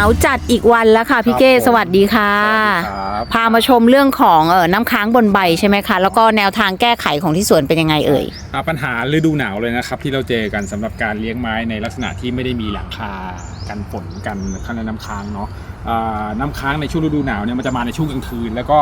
าวจัดอีกวันแล้วค่ะพี่เก้ครับผมสวัสดีค่ะสวัสดีครับพามาชมเรื่องของเออน้ำค้างบนใบใช่ไหมคะ แล้วก็แนวทางแก้ไขของที่สวนเป็นยังไงเอ่ยอะปัญหาฤดูหนาวเลยนะครับ ที่เราเจอกันสำหรับการเลี้ยงไม้ในลักษณะที่ไม่ได้มีหลังคากันฝนกันข้างในน้ำค้างเนาะอ่าน้ำค้างในช่วงฤดูหนาวเนี่ยมันจะมาในช่วงกลางคืน แล้วก็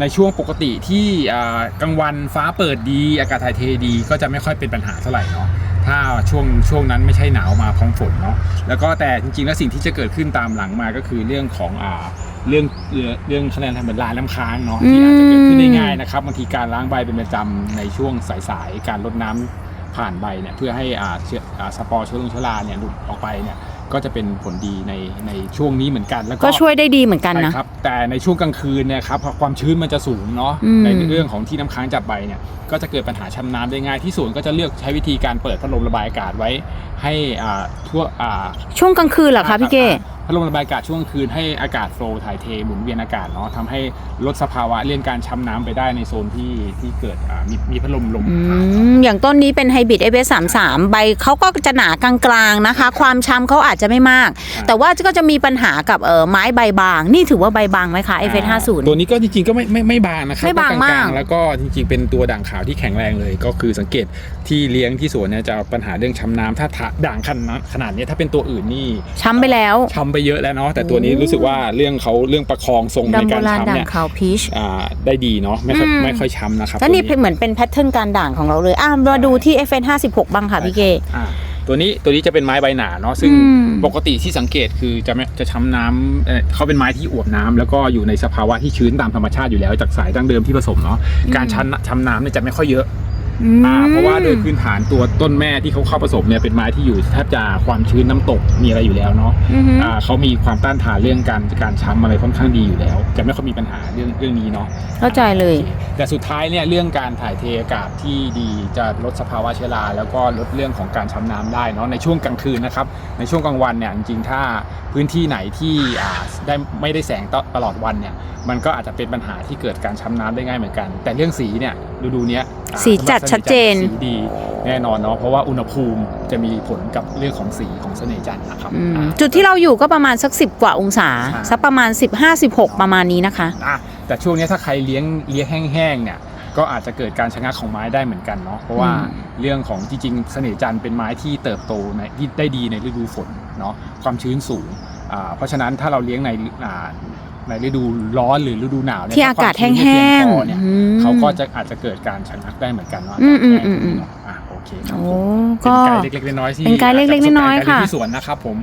ในช่วงปกติที่อ่ากลางวันฟ้าเปิดดี อากาศถ่ายเทดี ก็จะไม่ค่อยเป็นปัญหาเท่าไหร่เนาะ ถ้าช่วงช่วงนั้นไม่ใช่หนาวมาพร้อมฝนเนาะแล้วก็แต่จริงๆแล้วสิ่งที่จะเกิดขึ้นตามหลังมาก็คือเรื่องของอ่าเรื่องเรื่องเรื่องคะแนนทำเป็นลายน้ำค้างเนาะที่อาจจะเกิดขึ้นได้ง่ายนะครับบางทีการล้างใบเป็นประจำในช่วงสายๆการลดน้ำผ่านใบเนี่ยเพื่อให้อ่าเชื้ออ่าสปอร์เชื้อลงเชื้อราเนี่ยหลุดออกไปเนี่ย ก็จะเป็นผลดีในในช่วงนี้เหมือนกันแล้วก็ก็ช่วยได้ดีเหมือนกันนะใช่ครับ แต่ในช่วงกลางคืนเนี่ยครับพอความชื้นมันจะสูงเนาะอืม ในเรื่องของที่น้ำค้างจับใบเนี่ยก็จะเกิดปัญหาช้ำน้ำได้ง่ายที่สวนก็จะเลือกใช้วิธีการเปิดพัดลมระบายอากาศไว้ ให้อ่าทั่วอ่าช่วงกลางคืนเหรอคะพี่เก้ พัดลมระบายอากาศช่วงกลางคืนให้อากาศโฟลว์ถ่ายเทหมุนเวียนอากาศเนาะทำให้ลดสภาวะเรื่องการช้ำน้ำไปได้ในโซนที่ที่เกิดอ่ามีมีพัดลมลมอืผ่านมอย่างต้นนี้เป็นไฮบริดเอเสามสามใบเขาก็จะหนากลางๆนะคะ ความช้ำเขาอาจจะไม่มาก แต่ว่าก็จะมีปัญหากับเออไม้ใบบาง นี่ถือว่าใบบางไหมคะเอเห้าศูนย์ ตัวนี้ก็จริงๆก็ไม่ไม่ไม่บางนะครับไม่บางก็กลมากๆแล้วก็จริงๆเป็นตัวด่างขาวที่แข็งแรงเลย ก็คือสังเกตที่เลี้ยงที่สวนเนี่ยจะปัญหาเรื่องช้ำน้ำถ้าถาด่างขนาดขนาดเนี้ยถ้าเป็นตัวอื่นนี่ ช้ำไปแล้ว ช้ำไปเยอะแล้วเนาะแต่ตัวนี้รู้สึกว่าเรื่องเขาเรื่องประคองทรงในดำโบการราณช้ำด่างเนี่ยขาวพีชอ่าได้ดีเนาะไม่ค่อยอืมไม่ค่อยช้ำนะครับแล้วนี่ตัวเหมือนเป็นแพทเทิร์นการด่างของเราเลยอะมาดูที่ FN 56บ้างค่ะพี่เกอ่าตัวนี้ตัวนี้จะเป็นไม้ใบหนาเนาะซึ่งอืมปกติที่สังเกตคือจะไม่จะช้ำน้ำเอ่อเขาเป็นไม้ที่อวบน้ำแล้วก็อยู่ในสภาวะที่ชื้นตามธรรมชาติอยู่แล้วจากสายดั้งเดิมที่ผสมเนาะการช้ำช้ำน้ำเนี่ยจะไม่ค่อยเยอะ อ่าเพราะว่าโดยพื้นฐานตัวต้นแม่ที่เขาเข้าผสมเนี่ยเป็นไม้ที่อยู่แทบจะความชื้นน้ำตกมีอะไรอยู่แล้วเนาะอือฮึ อ่าเขามีความต้านทานเรื่องการการช้ำอะไรค่อนข้างดีอยู่แล้ว จะไม่ค่อยมีปัญหาเรื่องเรื่องนี้เนาะ เข้าใจเลยโอคแต่สุดท้ายเนี่ยเรื่องการถ่ายเทอากาศที่ดีจะลดสภาวะเชื้อราแล้วก็ลดเรื่องของการช้ำน้ำได้เนาะในช่วงกลางคืนนะครับในช่วงกลางวันเนี่ยจริงๆถ้าพื้นที่ไหนที่อ่าได้ไม่ได้แสงตลอดวันเนี่ยมันก็อาจจะเป็นปัญหาที่เกิดการช้ำน้ำได้ง่ายเหมือนกัน แต่เรื่องสีเนี่ยฤดูเนี้ยอ่าสีจัดสำหรับชัดเจนสีดีแน่นอนเนาะเพราะว่าอุณหภูมิจะมีผลกับเรื่องของสีของเสน่ห์จันทร์นะครับอืมอ่าจุดที่เราอยู่ก็ประมาณสัก 10 กว่าองศาใช่สักประมาณ 15-16 ประมาณนี้นะคะอะแต่ช่วงนี้ถ้าใครเลี้ยงเลี้ยงแห้งๆเนี่ยก็อาจจะเกิดการชะงักของไม้ได้เหมือนกันเนาะเพราะว่าอืมเรื่องของจริงๆเสน่ห์จันทร์เป็นไม้ที่เติบโตในที่ได้ดีในฤดูฝนเนาะความชื้นสูงอ่าเพราะฉะนั้นถ้าเราเลี้ยงในอ่า ในฤดูร้อนหรือฤดูหนาวเนี่ยที่อากาศถ้ควมชื้นไม่แห้เพียงพอเนี่ยๆอืมเขาก็จะอาจจะเกิดการชะงักได้เหมือนกันเนาะอืมอืมอืมอืม อะโอเคครับโอ้ผมก็ เป็นไกด์เล็กๆน้อยๆที่เป็นไกด์เล็กๆน้อยๆาจจะประสบการณ์การเลี้งค่ะที่สวนนะครับผม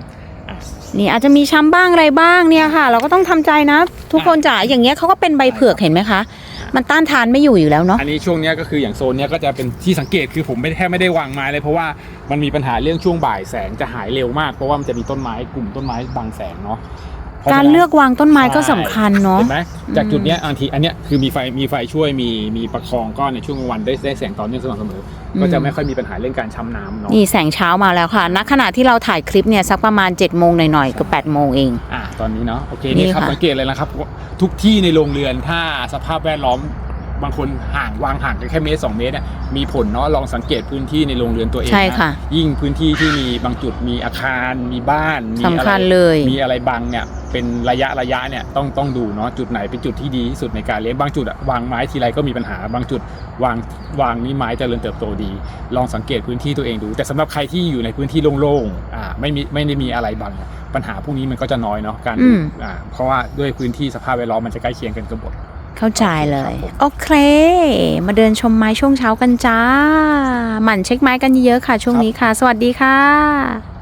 อะ นี่อาจจะมีช้ำบ้างอะไรบ้างเนี่ยค่ะ เราก็ต้องทำใจนะ ทุกคนจ๋าอย่างเงี้ยเขาก็เป็นใบเผือกเห็นไหมคะ มันต้านทานไม่อยู่อยู่แล้วเนาะ อันนี้ช่วงเนี้ยก็คืออย่างโซนเนี้ยก็จะเป็นที่สังเกตคือผมไม่แทบไม่ได้วางไม้เลยเพราะว่ามันมีปัญหาเรื่องช่วงบ่ายแสงจะหายเร็วมากเพราะว่ามันจะมีต้นไม้กลุ่มต้นไม้บังแสงเนาะพะฉะ การนั้นเลือกวางต้นไม้ก็สำคัญเนาะเห็นไหมจากจุดเนี้ยบางทีอันเนี้ยคือมีไฟมีไฟช่วยมีมีประคองก็ในช่วงกลางวันได้ได้แสงต่อเนื่องสม่ำเสมออมก็จะไม่ค่อยมีปัญหาเรื่องการช้ำน้ำเนาะนี่แสงเช้ามาแล้วค่ะณขณะที่เราถ่ายคลิปเนี่ยสักประมาณ7จ็ดโมงหน่อยๆเกับ8ปดโมงเองอ่าตอนนี้เนาะโอเคนี่นี่ครับค่ะสังเกตเลยนะครับ ทุกที่ในโรงเรือนถ้าสภาพแวดล้อม บางคนห่างวางห่างกันแค่เมตรสองเมตรเนี่ยมีผลเนาะลองสังเกตพื้นที่ในโรงเรือนตัวเองใช่นะค่ะยิ่งพื้นที่ที่มีบางจุดมีอาคาร มีบ้านมีสำอะไรคัญเลยมีอะไรบังเนี่ยเป็นระยะระยะเนี่ยต้องต้องดูเนาะจุดไหนเป็นจุดที่ดีที่สุดในการเลี้ยงบางจุดอะวางไม้ทีไรก็มีปัญหาบางจุดวางวางนี่ไม้เจริญเติบโตดี ลองสังเกตพื้นที่ตัวเองดู แต่สำหรับใครที่อยู่ในพื้นที่โล่งๆอ่าไม่มีไม่ได้มีอะไรบังเนี่ยปัญหาพวกนี้มันก็จะน้อยเนาะการอืมอ่าเพราะว่าด้วยพื้นที่สภาพแวดล้อมมันจะใกล้เคียงกันกับหมด เข้าใจเลยครับผมโอเค มาเดินชมไม้ช่วงเช้ากันจ้า หมั่นเช็คไม้กันเยอะๆค่ะ ช่วงนี้ค่ะ สวัสดีค่ะ